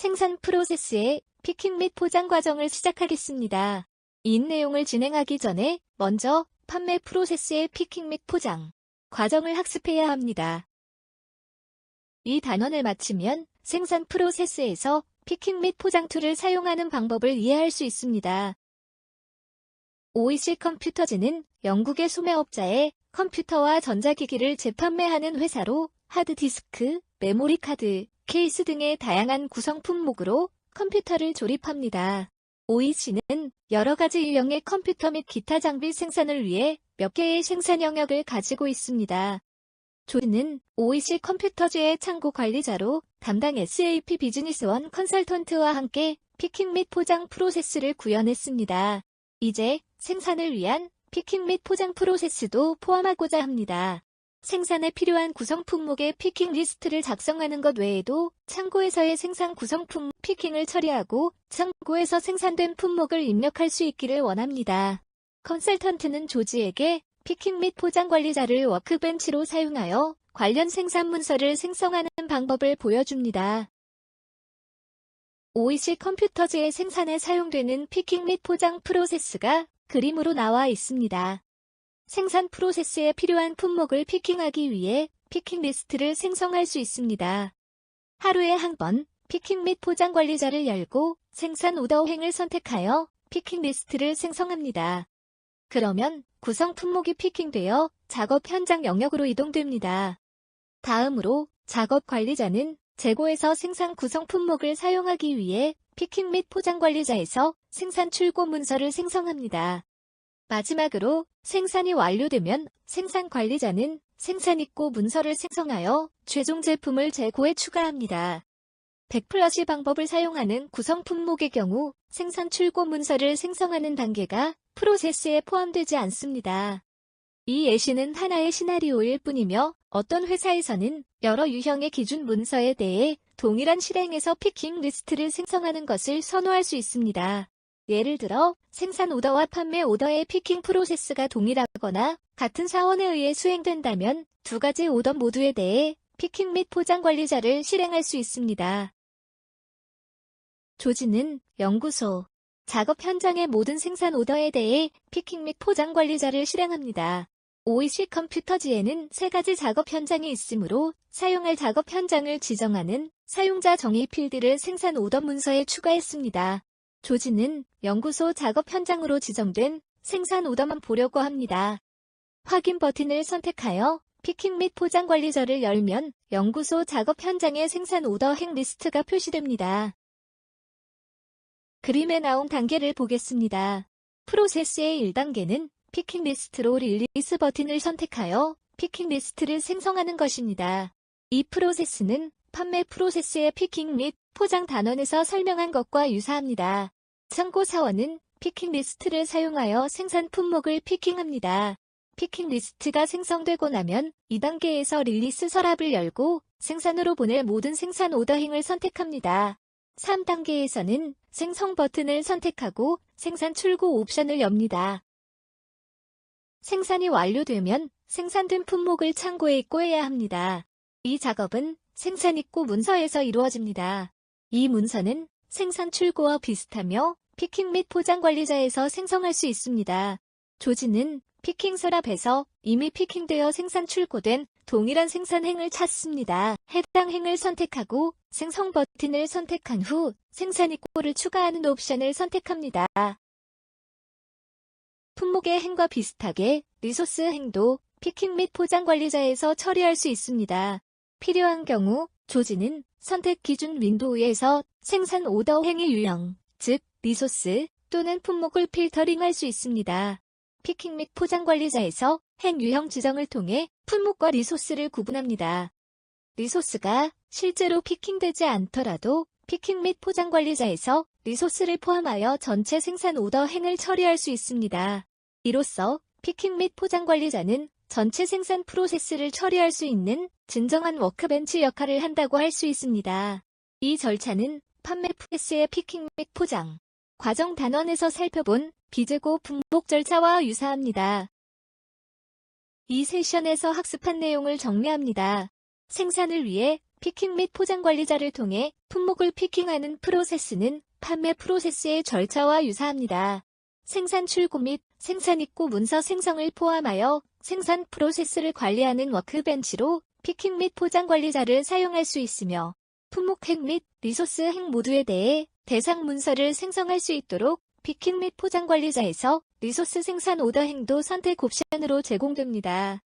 생산 프로세스의 피킹 및 포장 과정을 시작하겠습니다. 이 내용을 진행하기 전에 먼저 판매 프로세스의 피킹 및 포장 과정을 학습해야 합니다. 이 단원을 마치면 생산 프로세스에서 피킹 및 포장 툴을 사용하는 방법을 이해할 수 있습니다. OEC 컴퓨터즈는 영국의 소매업자의 컴퓨터와 전자기기를 재판매하는 회사로 하드디스크, 메모리 카드, 케이스 등의 다양한 구성 품목으로 컴퓨터를 조립합니다. OEC는 여러 가지 유형의 컴퓨터 및 기타 장비 생산을 위해 몇 개의 생산 영역을 가지고 있습니다. 조는 OEC 컴퓨터즈의 창고 관리자로 담당 SAP 비즈니스원 컨설턴트와 함께 피킹 및 포장 프로세스를 구현했습니다. 이제 생산을 위한 피킹 및 포장 프로세스도 포함하고자 합니다. 생산에 필요한 구성 품목의 피킹 리스트를 작성하는 것 외에도 창고에서의 생산 구성 품 피킹을 처리하고 창고에서 생산된 품목을 입력할 수 있기를 원합니다. 컨설턴트는 조지에게 피킹 및 포장 관리자를 워크벤치로 사용하여 관련 생산 문서를 생성하는 방법을 보여줍니다. OEC 컴퓨터즈의 생산에 사용되는 피킹 및 포장 프로세스가 그림으로 나와 있습니다. 생산 프로세스에 필요한 품목을 피킹하기 위해 피킹 리스트를 생성할 수 있습니다. 하루에 한 번 피킹 및 포장 관리자를 열고 생산 오더행을 선택하여 피킹 리스트를 생성합니다. 그러면 구성 품목이 피킹되어 작업 현장 영역으로 이동됩니다. 다음으로 작업 관리자는 재고에서 생산 구성 품목을 사용하기 위해 피킹 및 포장 관리자에서 생산 출고 문서를 생성합니다. 마지막으로 생산이 완료되면 생산 관리자는 생산 입고 문서를 생성하여 최종 제품을 재고에 추가합니다. 100플러시 방법을 사용하는 구성 품목의 경우 생산 출고 문서를 생성하는 단계가 프로세스에 포함되지 않습니다. 이 예시는 하나의 시나리오일 뿐이며 어떤 회사에서는 여러 유형의 기준 문서에 대해 동일한 실행에서 피킹 리스트를 생성하는 것을 선호할 수 있습니다. 예를 들어 생산 오더와 판매 오더의 피킹 프로세스가 동일하거나 같은 사원에 의해 수행된다면 두 가지 오더 모두에 대해 피킹 및 포장 관리자를 실행할 수 있습니다. 조지는 연구소, 작업 현장의 모든 생산 오더에 대해 피킹 및 포장 관리자를 실행합니다. OEC 컴퓨터지에는 세 가지 작업 현장이 있으므로 사용할 작업 현장을 지정하는 사용자 정의 필드를 생산 오더 문서에 추가했습니다. 조지는 연구소 작업 현장으로 지정된 생산 오더만 보려고 합니다. 확인 버튼을 선택하여 피킹 및 포장 관리자를 열면 연구소 작업 현장의 생산 오더 행 리스트가 표시됩니다. 그림에 나온 단계를 보겠습니다. 프로세스의 1단계는 피킹 리스트로 릴리스 버튼을 선택하여 피킹 리스트를 생성하는 것입니다. 이 프로세스는 판매 프로세스의 피킹 및 포장 단원에서 설명한 것과 유사합니다. 창고 사원은 피킹 리스트를 사용하여 생산 품목을 피킹합니다. 피킹 리스트가 생성되고 나면 2단계에서 릴리스 서랍을 열고 생산으로 보낼 모든 생산 오더행을 선택합니다. 3단계에서는 생성 버튼을 선택하고 생산 출고 옵션을 엽니다. 생산이 완료되면 생산된 품목을 창고에 입고해야 합니다. 이 작업은 생산 입고 문서에서 이루어집니다. 이 문서는 생산 출고와 비슷하며 피킹 및 포장 관리자에서 생성할 수 있습니다. 조지는 피킹 서랍에서 이미 피킹되어 생산 출고된 동일한 생산 행을 찾습니다. 해당 행을 선택하고 생성 버튼을 선택한 후 생산 입고를 추가하는 옵션을 선택합니다. 품목의 행과 비슷하게 리소스 행도 피킹 및 포장 관리자에서 처리할 수 있습니다. 필요한 경우 조지는 선택 기준 윈도우에서 생산 오더 행의 유형, 즉 리소스 또는 품목을 필터링할 수 있습니다. 피킹 및 포장 관리자에서 행 유형 지정을 통해 품목과 리소스를 구분합니다. 리소스가 실제로 피킹되지 않더라도 피킹 및 포장 관리자에서 리소스를 포함하여 전체 생산 오더 행을 처리할 수 있습니다. 이로써 피킹 및 포장 관리자는 전체 생산 프로세스를 처리할 수 있는 진정한 워크벤치 역할을 한다고 할 수 있습니다. 이 절차는 판매 프레스의 피킹 및 포장, 과정 단원에서 살펴본 비재고 분복 절차와 유사합니다. 이 세션에서 학습한 내용을 정리합니다. 생산을 위해 피킹 및 포장 관리자를 통해 품목을 피킹하는 프로세스는 판매 프로세스의 절차와 유사합니다. 생산 출고 및 생산 입고 문서 생성을 포함하여 생산 프로세스를 관리하는 워크벤치로 피킹 및 포장 관리자를 사용할 수 있으며 품목 핵 및 리소스 핵 모두에 대해 대상 문서를 생성할 수 있도록 피킹 및 포장 관리자에서 리소스 생산 오더 행도 선택 옵션으로 제공됩니다.